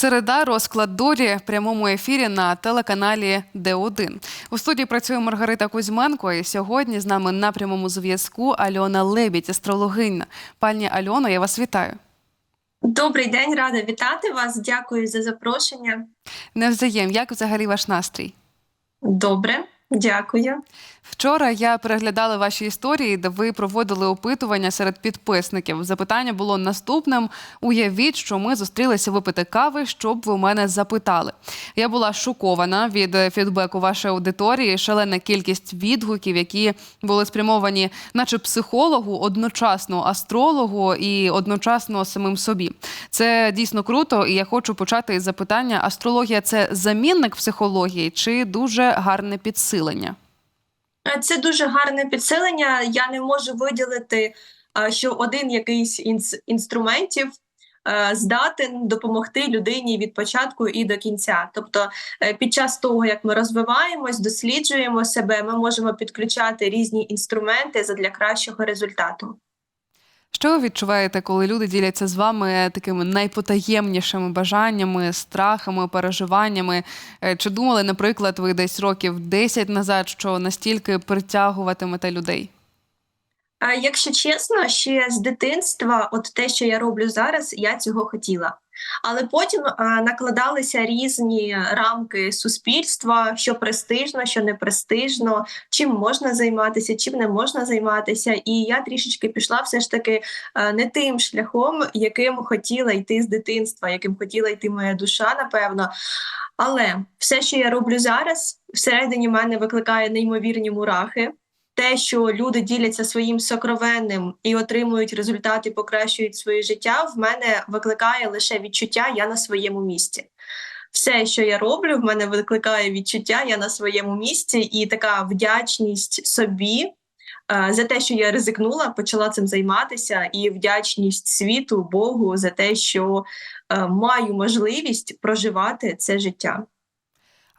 Середа розклад долі в прямому ефірі на телеканалі Д1. У студії працює Маргарита Кузьменко. І сьогодні з нами на прямому зв'язку Альона Лебідь, астрологиня. Пані Альоно, я вас вітаю. Добрий день, рада вітати вас. Дякую за запрошення. Невзаєм, як взагалі ваш настрій? Добре, дякую. Вчора я переглядала ваші історії, де ви проводили опитування серед підписників. Запитання було наступним: уявіть, що ми зустрілися випити кави, щоб ви мене запитали. Я була шокована від фідбеку вашої аудиторії. Шалена кількість відгуків, які були спрямовані, наче психологу, одночасно астрологу і одночасно самим собі. Це дійсно круто, і я хочу почати із запитання: астрологія це замінник психології чи дуже гарне підсилення? Е, Це дуже гарне підсилення. Я не можу виділити, е, що один якийсь інс- інструментів е, здатен допомогти людині від початку і до кінця. Тобто, під час того, як ми розвиваємось, досліджуємо себе, ми можемо підключати різні інструменти задля кращого результату. Що ви відчуваєте, коли люди діляться з вами такими найпотаємнішими бажаннями, страхами, переживаннями? Е, Чи думали, наприклад, ви десь років 10 назад, що настільки притягуватимете людей? Якщо чесно, ще з дитинства, от те, що я роблю зараз, я цього хотіла. Але потім накладалися різні рамки суспільства, що престижно, що не престижно, чим можна займатися, чим не можна займатися. І я трішечки пішла все ж таки не тим шляхом, яким хотіла йти з дитинства, яким хотіла йти моя душа, напевно. Але все, що я роблю зараз, всередині мене викликає неймовірні мурахи те, що люди діляться своїм сокровенним і отримують результати, покращують своє життя, в мене викликає лише відчуття я на своєму місці. Все, що я роблю, в мене викликає відчуття я на своєму місці, і така вдячність собі е, за те, що я ризикнула, почала цим займатися, і вдячність світу, Богу за те, що е, маю можливість проживати це життя.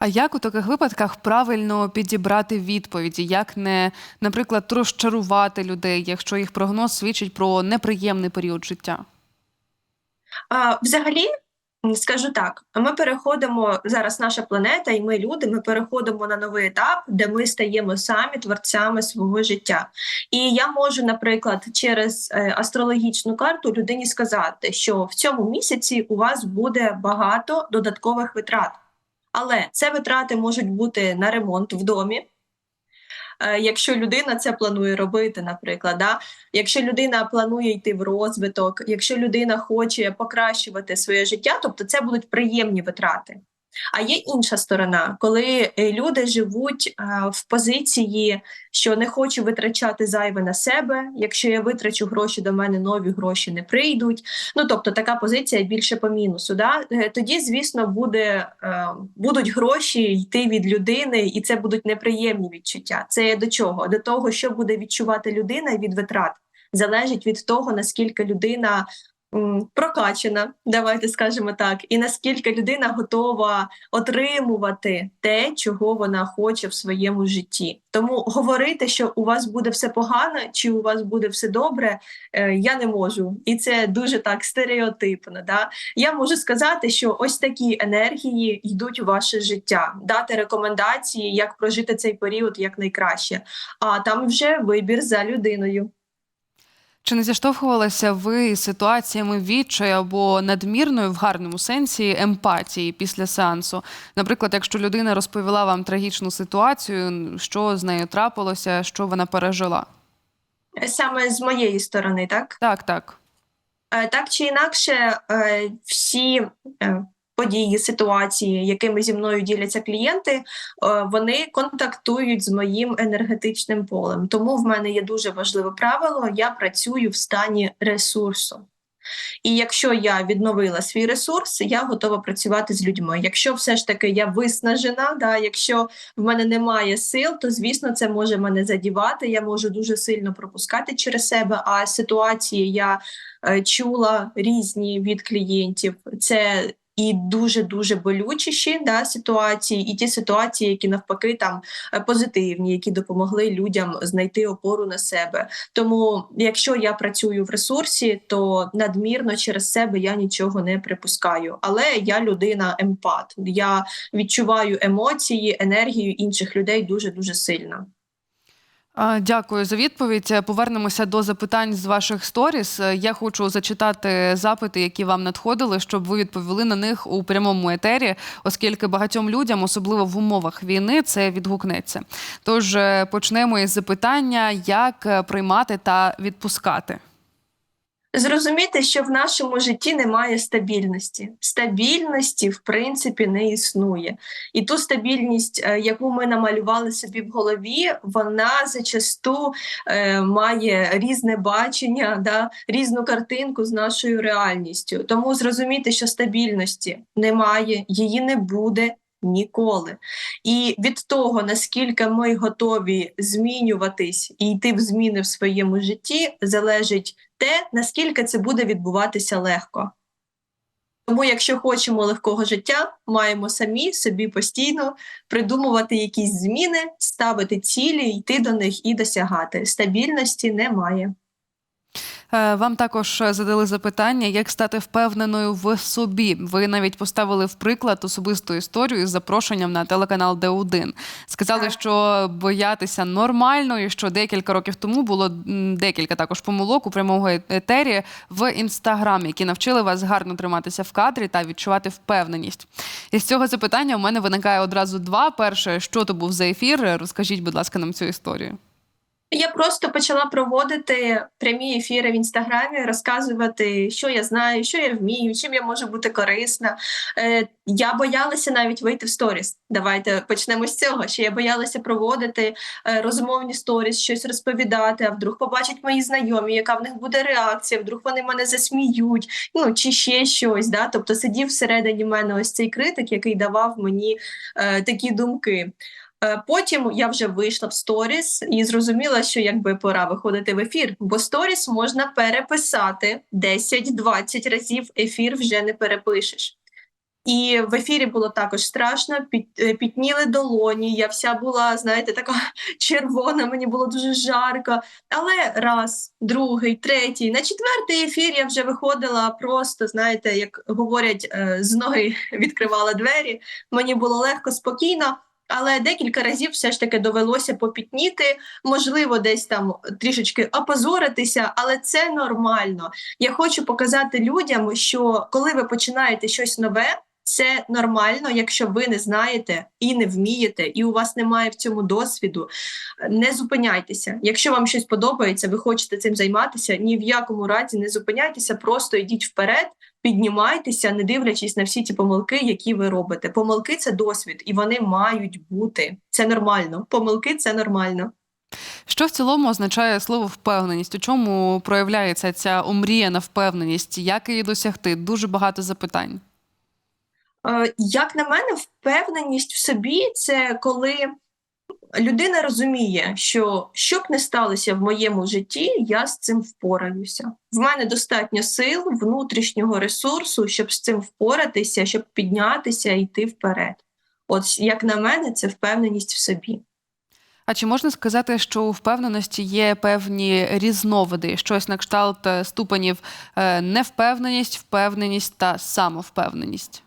А як у таких випадках правильно підібрати відповіді? Як не, наприклад, розчарувати людей, якщо їх прогноз свідчить про неприємний період життя? А, взагалі, скажу так: ми переходимо зараз, наша планета, і ми люди. Ми переходимо на новий етап, де ми стаємо самі творцями свого життя. І я можу, наприклад, через е, астрологічну карту людині сказати, що в цьому місяці у вас буде багато додаткових витрат. Але це витрати можуть бути на ремонт в домі. Е, Якщо людина це планує робити, наприклад, да? якщо людина планує йти в розвиток, якщо людина хоче покращувати своє життя, тобто це будуть приємні витрати. А є інша сторона, коли е, люди живуть е, в позиції, що не хочу витрачати зайве на себе. Якщо я витрачу гроші, до мене нові гроші не прийдуть. Ну тобто така позиція більше по мінусу. Да? Е, Тоді, звісно, буде, будуть гроші йти від людини, і це будуть неприємні відчуття. Це до чого? До того, що буде відчувати людина від витрат, залежить від того, наскільки людина м, прокачана, давайте скажемо так, і наскільки людина готова отримувати те, чого вона хоче в своєму житті. Тому говорити, що у вас буде все погано, чи у вас буде все добре, е, я не можу. І це дуже так стереотипно. Да? Я можу сказати, що ось такі енергії йдуть у ваше життя, дати рекомендації, як прожити цей період якнайкраще. А там вже вибір за людиною. Чи не зіштовхувалися ви з ситуаціями відчаю або надмірної в гарному сенсі емпатії після сеансу? Наприклад, якщо людина розповіла вам трагічну ситуацію, що з нею трапилося, що вона пережила? Саме з моєї сторони, так? Так, так. Е, Так чи інакше, е, всі е, події, ситуації, якими зі мною діляться клієнти, е, вони контактують з моїм енергетичним полем. Тому в мене є дуже важливе правило: я працюю в стані ресурсу. І якщо я відновила свій ресурс, я готова працювати з людьми. Якщо все ж таки я виснажена, да, якщо в мене немає сил, то звісно це може мене задівати. Я можу дуже сильно пропускати через себе. А ситуації я е, чула різні від клієнтів. Це і дуже дуже болючіші да, ситуації, і ті ситуації, які навпаки там е, позитивні, які допомогли людям знайти опору на себе. Тому, якщо я працюю в ресурсі, то надмірно через себе я нічого не припускаю. Але я людина емпат. Я відчуваю емоції, енергію інших людей дуже дуже сильно. Дякую за відповідь. Повернемося до запитань з ваших сторіс. Я хочу зачитати запити, які вам надходили, щоб ви відповіли на них у прямому етері, оскільки багатьом людям, особливо в умовах війни, це відгукнеться. Тож е, почнемо із запитання, як е, приймати та відпускати. Зрозуміти, що в нашому житті немає стабільності. Стабільності, в принципі, не існує. І ту стабільність, е, яку ми намалювали собі в голові, вона зачасту е, має різне бачення, да, різну картинку з нашою реальністю. Тому зрозуміти, що стабільності немає, її не буде. Ніколи. І від того, наскільки ми готові змінюватись і йти в зміни в своєму житті, залежить те, наскільки це буде відбуватися легко. Тому, якщо хочемо легкого життя, маємо самі собі постійно придумувати якісь зміни, ставити цілі, йти до них і досягати. Стабільності немає. Е, Вам також задали запитання, як стати впевненою в собі. Ви навіть поставили в приклад особисту історію із запрошенням на телеканал Д1. Сказали, Так. що боятися нормально, і що декілька років тому було декілька також помилок у прямому етері в інстаграмі, які навчили вас гарно триматися в кадрі та відчувати впевненість. І з цього запитання у мене виникає одразу два. Перше, що то був за ефір? Розкажіть, будь ласка, нам цю історію. Я просто почала проводити прямі ефіри в інстаграмі, розказувати, що я знаю, що я вмію, чим я можу бути корисна. Е, я боялася навіть вийти в сторіс. Давайте почнемо з цього. Що я боялася проводити е, розмовні сторіс, щось розповідати. А вдруг побачать мої знайомі, яка в них буде реакція, вдруг вони мене засміють, ну чи ще щось. Да? Тобто сидів всередині мене ось цей критик, який давав мені е, такі думки. Е, Потім я вже вийшла в сторіс і зрозуміла, що якби пора виходити в ефір, бо сторіс можна переписати 10-20 разів. Ефір вже не перепишеш. І в ефірі було також страшно, під, е, підніли долоні. Я вся була, знаєте, така червона, мені було дуже жарко. Але раз, другий, третій, на четвертий ефір я вже виходила просто, знаєте, як говорять, е, з ноги відкривала двері. Мені було легко, спокійно. Але декілька разів все ж таки довелося попітніти, можливо, десь там трішечки опозоритися, але це нормально. Я хочу показати людям, що коли ви починаєте щось нове, це нормально, якщо ви не знаєте і не вмієте, і у вас немає в цьому досвіду. Не зупиняйтеся. Якщо вам щось подобається, ви хочете цим займатися, ні в якому разі не зупиняйтеся, просто йдіть вперед. Піднімайтеся, не дивлячись на всі ті помилки, які ви робите. Помилки це досвід, і вони мають бути. Це нормально. Помилки це нормально. Що в цілому означає слово впевненість? У чому проявляється ця омріяна впевненість? Як її досягти? Дуже багато запитань. Е, Як на мене, впевненість в собі це коли людина розуміє, що що б не сталося в моєму житті, я з цим впораюся. В мене достатньо сил, внутрішнього ресурсу, щоб з цим впоратися, щоб піднятися і йти вперед. От як на мене, це впевненість в собі. А чи можна сказати, що у впевненості є певні різновиди, щось на кшталт е, ступенів е, невпевненість, впевненість та самовпевненість?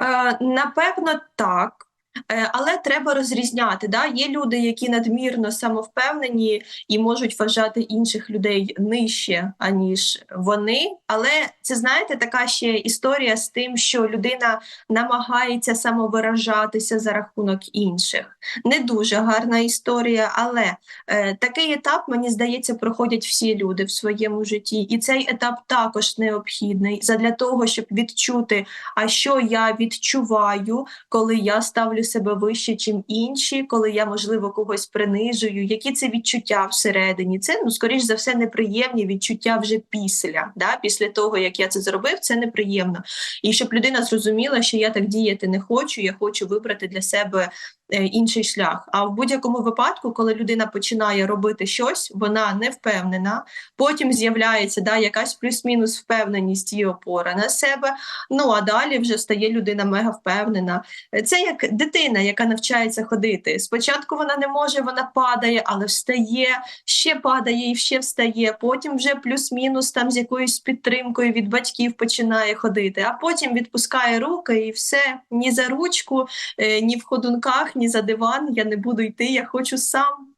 Е, Напевно, так. Е, Але треба розрізняти. Да? Є люди, які надмірно самовпевнені і можуть вважати інших людей нижче, аніж вони. Але це знаєте, така ще історія з тим, що людина намагається самовиражатися за рахунок інших. Не дуже гарна історія, але е, такий етап, мені здається, проходять всі люди в своєму житті, і цей етап також необхідний задля того, щоб відчути, а що я відчуваю, коли я ставлю себе вище, чим інші, коли я, можливо, когось принижую, які це відчуття всередині. Це, ну, скоріш за все, неприємні відчуття вже після. Да? Після того, як я це зробив, це неприємно. І щоб людина зрозуміла, що я так діяти не хочу, я хочу вибрати для себе інший шлях. А в будь-якому випадку, коли людина починає робити щось, вона не впевнена. Потім з'являється да, якась плюс-мінус впевненість і опора на себе. Ну а далі вже стає людина мега впевнена. Е, Це як дитина, яка навчається ходити. Спочатку вона не може, вона падає, але встає, ще падає і ще встає. Потім вже плюс-мінус там з якоюсь підтримкою від батьків починає ходити, а потім відпускає руки і все ні за ручку, е, ні в ходунках, ні за диван. Я не буду йти, я хочу сам.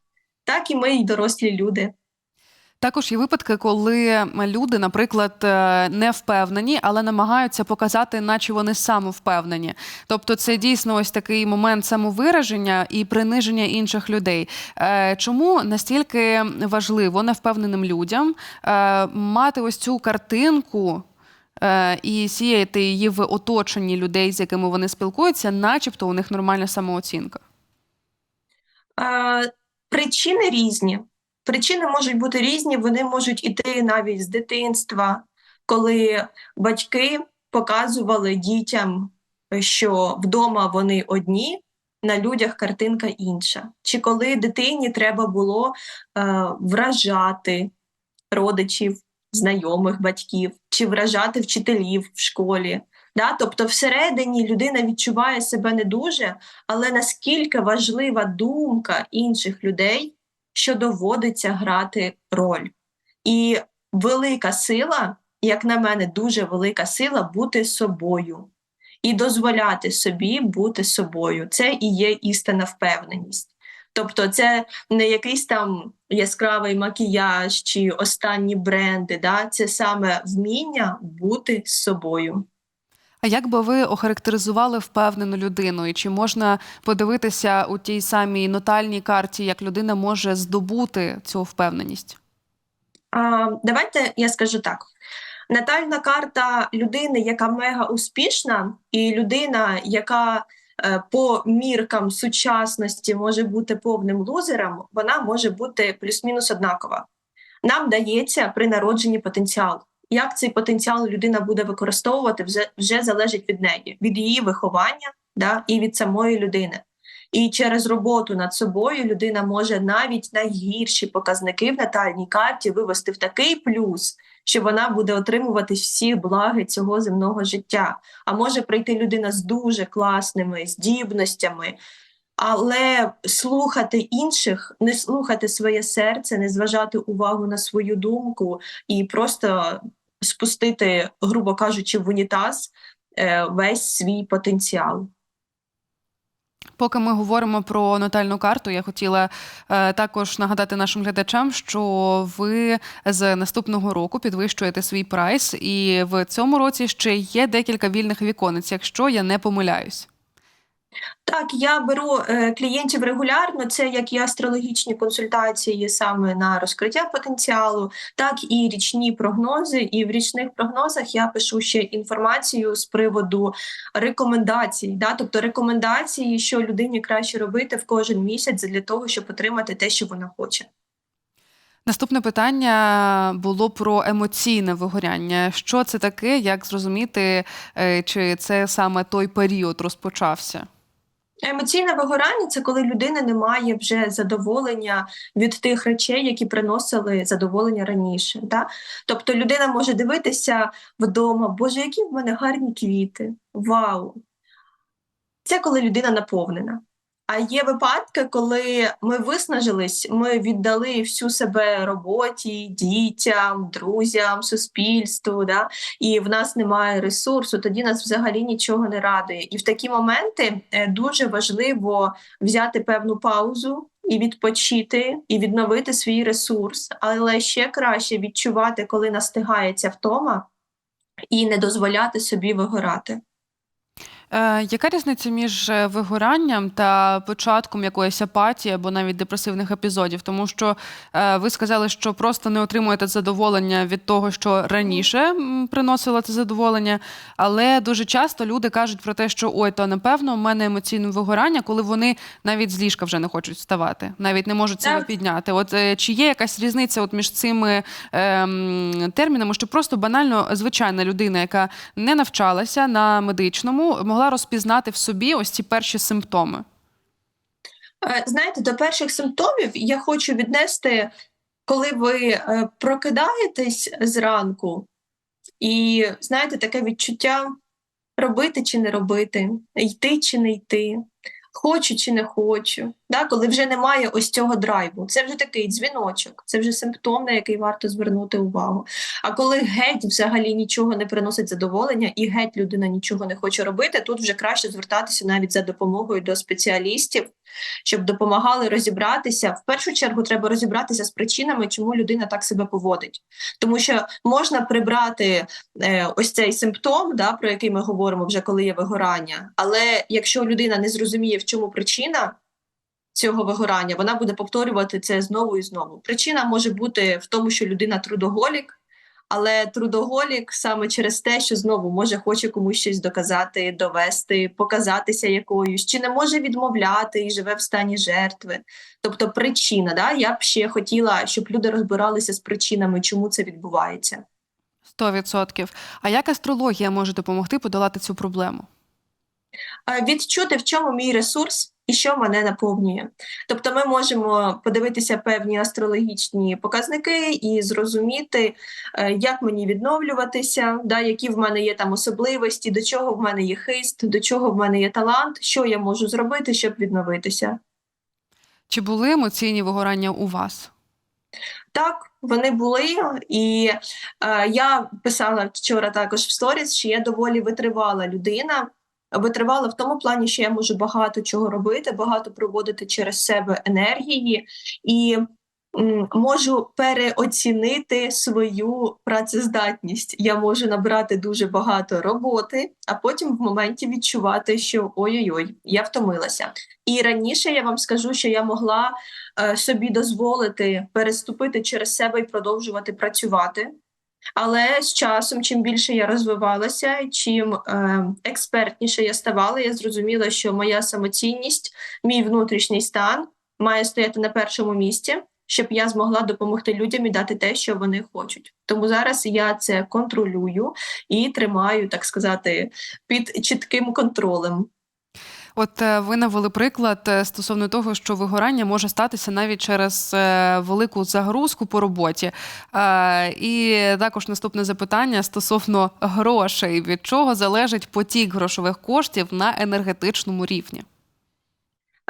Так і ми, і дорослі люди. Також є випадки, коли люди, наприклад, е, не впевнені, але намагаються показати, наче вони самовпевнені. Тобто, це дійсно ось такий момент самовираження і приниження інших людей. Е, Чому настільки важливо невпевненим людям е, мати ось цю картинку? Е, І сіяти її в оточенні людей, з якими вони спілкуються, начебто у них нормальна самооцінка. Причини різні. Причини можуть бути різні, вони можуть іти навіть з дитинства, коли батьки показували дітям, що вдома вони одні, на людях картинка інша. Чи коли дитині треба було е, вражати родичів, знайомих батьків, чи вражати вчителів в школі. Да? Тобто, всередині людина відчуває себе не дуже, але наскільки важлива думка інших людей, що доводиться грати роль. І велика сила, як на мене, дуже велика сила бути собою і дозволяти собі бути собою. Це і є істинна впевненість. Тобто, це не якийсь там яскравий макіяж чи останні бренди, да? це саме вміння бути з собою. А як би ви охарактеризували впевнену людину? І чи можна подивитися у тій самій нотальній карті, як людина може здобути цю впевненість? А, давайте я скажу так: натальна карта людини, яка мега успішна, і людина, яка по міркам сучасності може бути повним лузером, вона може бути плюс-мінус однакова. Нам дається при народженні потенціал. Як цей потенціал людина буде використовувати, вже, вже залежить від неї, від її виховання да, і від самої людини. І через роботу над собою людина може навіть найгірші показники в натальній карті вивести в такий плюс, що вона буде отримувати всі благи цього земного життя. А може прийти людина з дуже класними здібностями, але слухати інших, не слухати своє серце, не зважати увагу на свою думку і просто спустити, грубо кажучи, в унітаз е, весь свій потенціал. Поки ми говоримо про натальну карту, я хотіла е, також нагадати нашим глядачам, що ви з наступного року підвищуєте свій прайс, і в цьому році ще є декілька вільних віконець, якщо я не помиляюсь. Так, я беру е, клієнтів регулярно. Це як і астрологічні консультації саме на розкриття потенціалу, так і річні прогнози. І в річних прогнозах я пишу ще інформацію з приводу рекомендацій. Да? Тобто рекомендації, що людині краще робити в кожен місяць для того, щоб отримати те, що вона хоче. Наступне питання було про емоційне вигоряння. Що це таке? Як зрозуміти, е, чи це саме той період розпочався? Емоційне вигорання це коли людина не має вже задоволення від тих речей, які приносили задоволення раніше. Да? Тобто людина може дивитися вдома, Боже, які в мене гарні квіти. Вау! Це коли людина наповнена. А є випадки, коли ми виснажились, ми віддали всю себе роботі, дітям, друзям, суспільству, да? і в нас немає ресурсу, тоді нас взагалі нічого не радує. І в такі моменти е, дуже важливо взяти певну паузу і відпочити, і відновити свій ресурс, але ще краще відчувати, коли настигається втома, і не дозволяти собі вигорати. Е, яка різниця між е, вигоранням та початком якоїсь апатії або навіть депресивних епізодів? Тому що е, ви сказали, що просто не отримуєте задоволення від того, що раніше м, приносило це задоволення, але дуже часто люди кажуть про те, що ой, то напевно у мене емоційне вигорання, коли вони навіть з ліжка вже не хочуть вставати, навіть не можуть себе Так. підняти. От е, чи є якась різниця от між цими ем, термінами, що просто банально звичайна людина, яка не навчалася на медичному, могла розпізнати в собі ось ці перші симптоми? Е, Знаєте, до перших симптомів я хочу віднести, коли ви е, прокидаєтесь зранку, і знаєте, таке відчуття робити чи не робити, йти чи не йти, хочу чи не хочу. Да? Коли вже немає ось цього драйву. Це вже такий дзвіночок, це вже симптом, на який варто звернути увагу. А коли геть взагалі нічого не приносить задоволення, і геть людина нічого не хоче робити, тут вже краще звертатися навіть за допомогою до спеціалістів, щоб допомагали розібратися. В першу чергу треба розібратися з причинами, чому людина так себе поводить. Тому що можна прибрати е, ось цей симптом, да, про який ми говоримо вже коли є вигорання. Але якщо людина не зрозуміє, в чому причина цього вигорання, вона буде повторювати це знову і знову. Причина може бути в тому, що людина трудоголік. Але трудоголік саме через те, що знову може хоче комусь щось доказати, довести, показатися якоюсь, чи не може відмовляти і живе в стані жертви. Тобто причина, да? я б ще хотіла, щоб люди розбиралися з причинами, чому це відбувається. 100%. А як астрологія може допомогти подолати цю проблему? Відчути, в чому мій ресурс і що мене наповнює. Тобто, ми можемо подивитися певні астрологічні показники і зрозуміти, е, як мені відновлюватися, да, які в мене є там особливості, до чого в мене є хист, до чого в мене є талант, що я можу зробити, щоб відновитися. Чи були емоційні вигорання у вас? Так, вони були, і е, я писала вчора також в сторіс, що я доволі витривала людина. Витривала в тому плані, що я можу багато чого робити, багато проводити через себе енергії і можу переоцінити свою працездатність. Я можу набрати дуже багато роботи, а потім в моменті відчувати, що ой-ой-ой, я втомилася. І раніше я вам скажу, що я могла е, собі дозволити переступити через себе і продовжувати працювати. Але з часом, чим більше я розвивалася, чим е, експертніше я ставала, я зрозуміла, що моя самоцінність, мій внутрішній стан має стояти на першому місці, щоб я змогла допомогти людям і дати те, що вони хочуть. Тому зараз я це контролюю і тримаю, так сказати, під чітким контролем. От е, ви навели приклад е, стосовно того, що вигорання може статися навіть через е, велику загрузку по роботі. І також наступне запитання стосовно грошей. Від чого залежить потік грошових коштів на енергетичному рівні?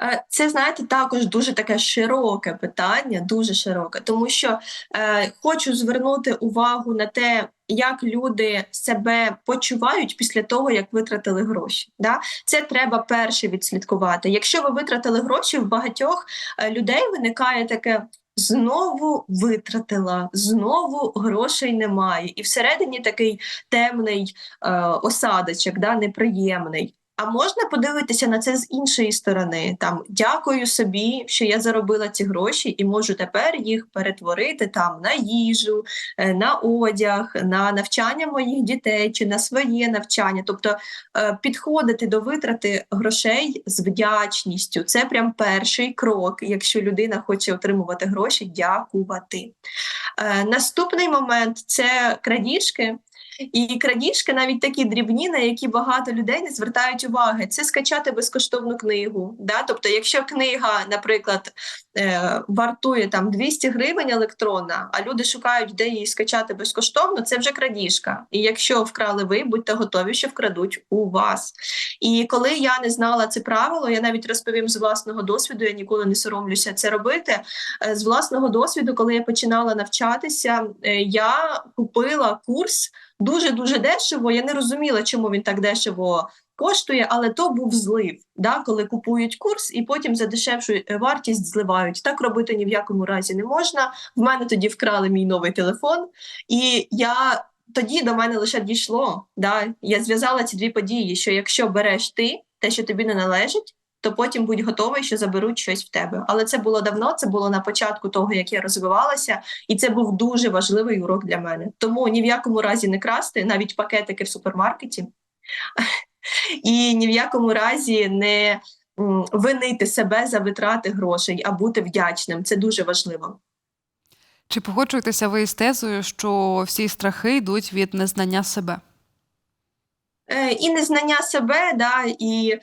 Е, Це знаєте також дуже таке широке питання, дуже широке, тому що е, хочу звернути увагу на те, як люди себе почувають після того, як витратили гроші. Да? Це треба перше відслідкувати. Якщо ви витратили гроші, в багатьох е, людей виникає таке. Знову витратила, знову грошей немає, і всередині такий темний е, осадочок, да, неприємний. А можна подивитися на це з іншої сторони. Там дякую собі, що я заробила ці гроші, і можу тепер їх перетворити там на їжу, е, на одяг, на навчання моїх дітей чи на своє навчання. Тобто е, підходити до витрати грошей з вдячністю. Це прям перший крок, якщо людина хоче отримувати гроші, дякувати. Е, Наступний момент це крадіжки. І крадіжки навіть такі дрібні, на які багато людей не звертають уваги. Це скачати безкоштовну книгу. Да? Тобто, якщо книга, наприклад, е, вартує там 200 гривень електронна, а люди шукають, де її скачати безкоштовно, це вже крадіжка. І якщо вкрали ви, будьте готові, що вкрадуть у вас. І коли я не знала це правило, я навіть розповім з власного досвіду, я ніколи не соромлюся це робити. Е, З власного досвіду, коли я починала навчатися, е, я купила курс дуже дуже дешево. Я не розуміла, чому він так дешево коштує, але то був злив. Да? Коли купують курс і потім за дешевшу е, вартість зливають. Так робити ні в якому разі не можна. В мене тоді вкрали мій новий телефон, і я. Тоді до мене лише дійшло. Да? Я зв'язала ці дві події: що якщо береш ти те, що тобі не належить, то потім будь готовий, що заберуть щось в тебе. Але це було давно, це було на початку того, як я розвивалася, і це був дуже важливий урок для мене. Тому ні в якому разі не красти, навіть пакетики в супермаркеті, і ні в якому разі не винити себе за витрати грошей, а бути вдячним. Це дуже важливо. Чи погоджуєтеся ви з тезою, що всі страхи йдуть від незнання себе? Е, і незнання себе, да, і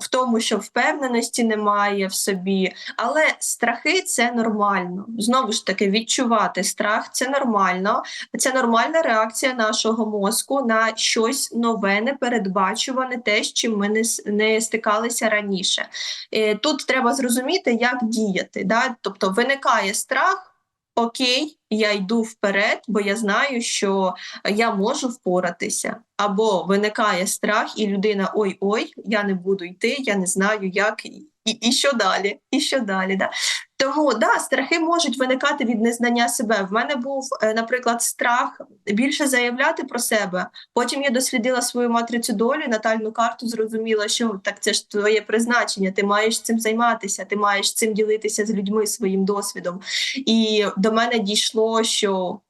в тому, що впевненості немає в собі. Але страхи це нормально. Знову ж таки, відчувати страх це нормально. Це нормальна реакція нашого мозку на щось нове, непередбачуване, те, з чим ми не, стикалися раніше. Е, Тут треба зрозуміти, як діяти. Да? Тобто виникає страх. Окей, я йду вперед, бо я знаю, що я можу впоратися. Або виникає страх, і людина ой ой, я не буду йти, я не знаю, як і, і що далі, і що далі. Да? Тому да, страхи можуть виникати від незнання себе. В мене був, е, наприклад, страх більше заявляти про себе. Потім я дослідила свою матрицю долі, натальну карту, зрозуміла, що так це ж твоє призначення. Ти маєш цим займатися, ти маєш цим ділитися з людьми своїм досвідом. І до мене дійшло, що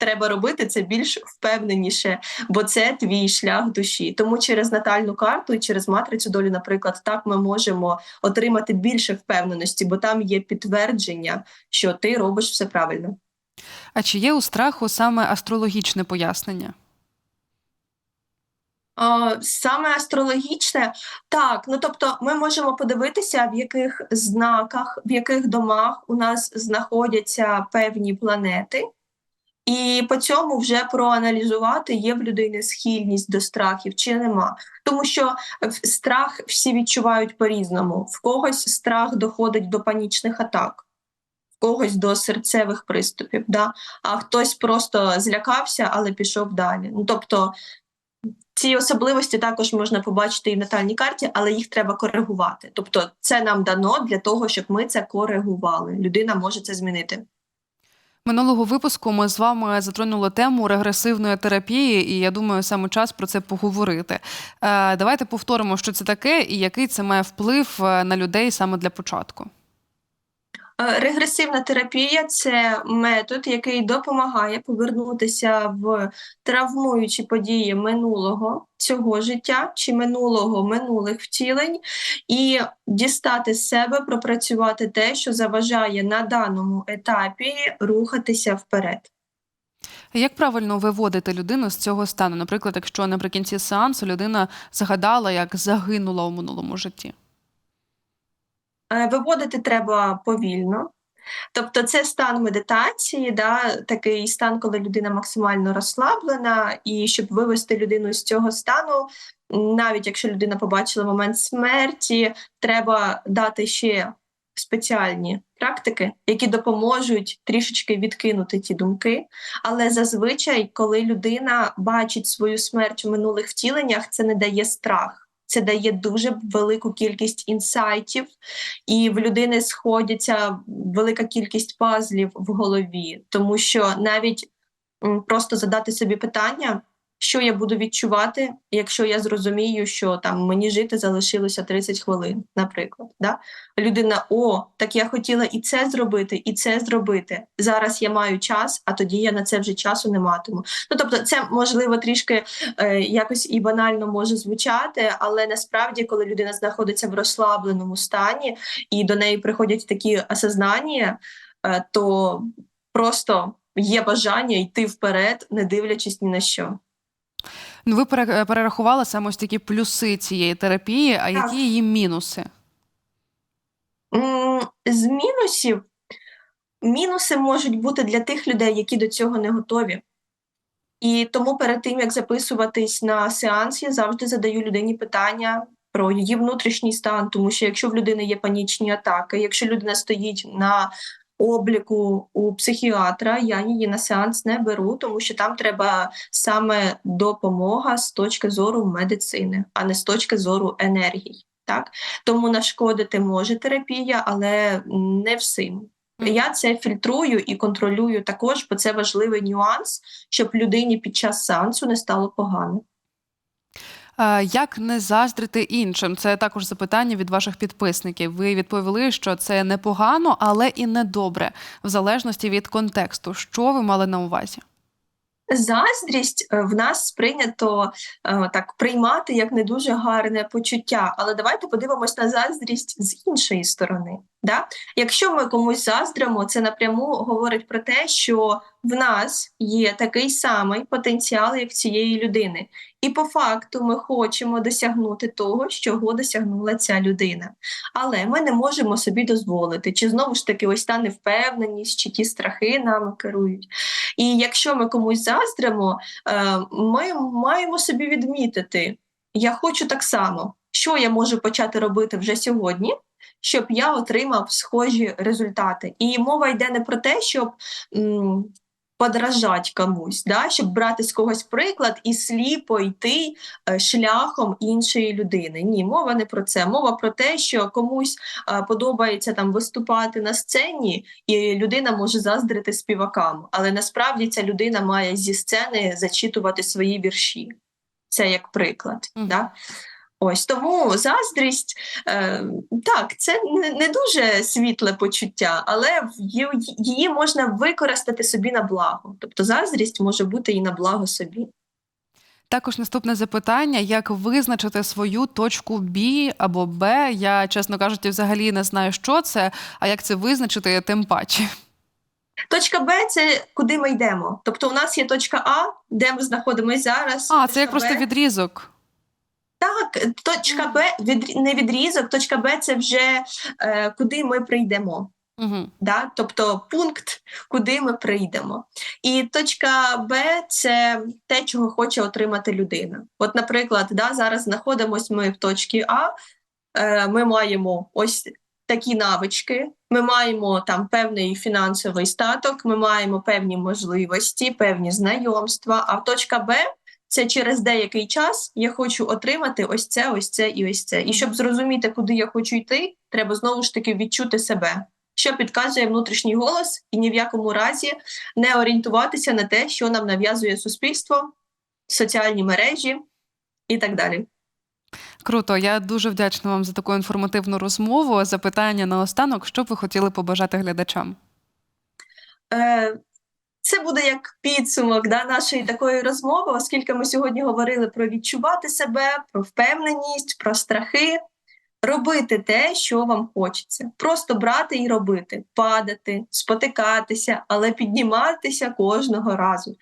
треба робити це більш впевненіше, бо це твій шлях душі. Тому через натальну карту і через матрицю долі, наприклад, так ми можемо отримати більше впевненості, бо там є підтвердження, що ти робиш все правильно. А чи є у страху саме астрологічне пояснення? Саме астрологічне, так. Ну тобто, ми можемо подивитися, в яких знаках, в яких домах у нас знаходяться певні планети, і по цьому вже проаналізувати, є в людини схильність до страхів чи нема. Тому що в- страх всі відчувають по-різному. В когось страх доходить до панічних атак, в когось до серцевих приступів, да? а хтось просто злякався, але пішов далі. Ну тобто. Ці особливості також можна побачити і в натальній карті, але їх треба коригувати. Тобто, це нам дано для того, щоб ми це коригували. Людина може це змінити. Минулого випуску ми з вами затронули тему регресивної терапії, і я думаю, саме час про це поговорити. Е, давайте повторимо, що це таке і який це має вплив е, на людей саме для початку. Е, Регресивна терапія це метод, який допомагає повернутися в травмуючі події минулого цього життя чи минулого минулих втілень, і дістати з себе, пропрацювати те, що заважає на даному етапі рухатися вперед. Як правильно виводити людину з цього стану? Наприклад, якщо наприкінці сеансу людина згадала, як загинула у минулому житті. Е, Виводити треба повільно. Тобто це стан медитації, да, такий стан, коли людина максимально розслаблена, і щоб вивести людину з цього стану, навіть якщо людина побачила момент смерті, треба дати ще спеціальні практики, які допоможуть трішечки відкинути ті думки. Але зазвичай, коли людина бачить свою смерть у минулих втіленнях, це не дає страх. Це дає дуже велику кількість інсайтів, і в людини сходяться велика кількість пазлів в голові, тому що навіть просто задати собі питання, що я буду відчувати, якщо я зрозумію, що там мені жити залишилося 30 хвилин, наприклад. Да? Людина, о, так я хотіла і це зробити, і це зробити. Зараз я маю час, а тоді я на це вже часу не матиму. Ну тобто, це можливо трішки е, якось і банально може звучати, але насправді, коли людина знаходиться в розслабленому стані і до неї приходять такі осознання, е, то просто є бажання йти вперед, не дивлячись ні на що. Ну, ви пере- перерахували саме ось такі плюси цієї терапії, а які її мінуси? М, З мінусів мінуси можуть бути для тих людей, які до цього не готові. І тому перед тим, як записуватись на сеанс, я завжди задаю людині питання про її внутрішній стан, тому що якщо в людини є панічні атаки, якщо людина стоїть на обліку у психіатра, я її на сеанс не беру, тому що там треба саме допомога з точки зору медицини, а не з точки зору енергії. Так тому нашкодити може терапія, але не всім. Я це фільтрую і контролюю також, бо це важливий нюанс, щоб людині під час сеансу не стало погано. Е, Як не заздрити іншим? Це також запитання від ваших підписників. Ви відповіли, що це непогано, але і недобре, в залежності від контексту. Що ви мали на увазі? Заздрість е, в нас сприйнято е, так приймати як не дуже гарне почуття. Але давайте подивимось на заздрість з іншої сторони. Да? Якщо ми комусь заздримо, це напряму говорить про те, що в нас є такий самий потенціал, як цієї людини. І по факту ми хочемо досягнути того, чого досягнула ця людина. Але ми не можемо собі дозволити, чи знову ж таки ось та невпевненість, чи ті страхи нами керують. І якщо ми комусь заздримо, е, ми маємо собі відмітити: я хочу так само, що я можу почати робити вже сьогодні, щоб я отримав схожі результати. І мова йде не про те, щоб. Подражать комусь, да? щоб брати з когось приклад і сліпо йти е, шляхом іншої людини. Ні, мова не про це. Мова про те, що комусь е, подобається там виступати на сцені, і людина може заздрити співакам, але насправді ця людина має зі сцени зачитувати свої вірші. Це як приклад. Мгм. Да? Ось тому заздрість е, так, це не, дуже світле почуття, але її можна використати собі на благо. Тобто заздрість може бути і на благо собі. Також наступне запитання: як визначити свою точку Б або Б? Я, чесно кажучи, взагалі не знаю, що це, а як це визначити, тим паче. Точка Б це куди ми йдемо. Тобто, у нас є точка А, де ми знаходимося зараз. А, це як точка просто відрізок. Так, точка Б від не відрізок, точка Б це вже е, куди ми прийдемо. Угу. Да? Тобто пункт, куди ми прийдемо. І точка Б це те, чого хоче отримати людина. От, наприклад, да, зараз знаходимося ми в точці А, е, ми маємо ось такі навички, ми маємо там певний фінансовий статок, ми маємо певні можливості, певні знайомства. А в точка Б це через деякий час я хочу отримати ось це, ось це і ось це. І щоб зрозуміти, куди я хочу йти, треба знову ж таки відчути себе що підказує внутрішній голос, і ні в якому разі не орієнтуватися на те, що нам нав'язує суспільство, соціальні мережі і так далі. Круто. Я дуже вдячна вам за таку інформативну розмову. Запитання наостанок, що б ви хотіли побажати глядачам? Е, Це буде як підсумок да, нашої такої розмови, оскільки ми сьогодні говорили про відчувати себе, про впевненість, про страхи. Робити те, що вам хочеться, просто брати і робити, падати, спотикатися, але підніматися кожного разу.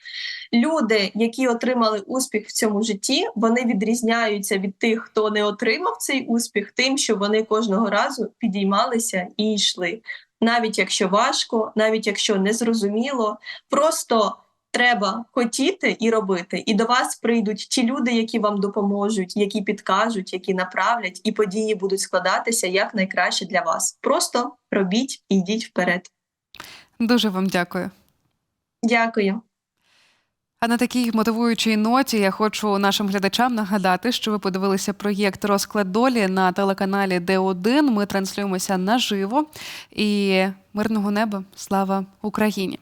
Люди, які отримали успіх в цьому житті, вони відрізняються від тих, хто не отримав цей успіх, тим, що вони кожного разу підіймалися і йшли. Навіть якщо важко, навіть якщо незрозуміло, просто треба хотіти і робити. І до вас прийдуть ті люди, які вам допоможуть, які підкажуть, які направлять, і події будуть складатися як найкраще для вас. Просто робіть і йдіть вперед. Дуже вам дякую. Дякую. А на такій мотивуючій ноті я хочу нашим глядачам нагадати, що ви подивилися проєкт Розклад долі на телеканалі Д1. Ми транслюємося наживо. І мирного неба. Слава Україні!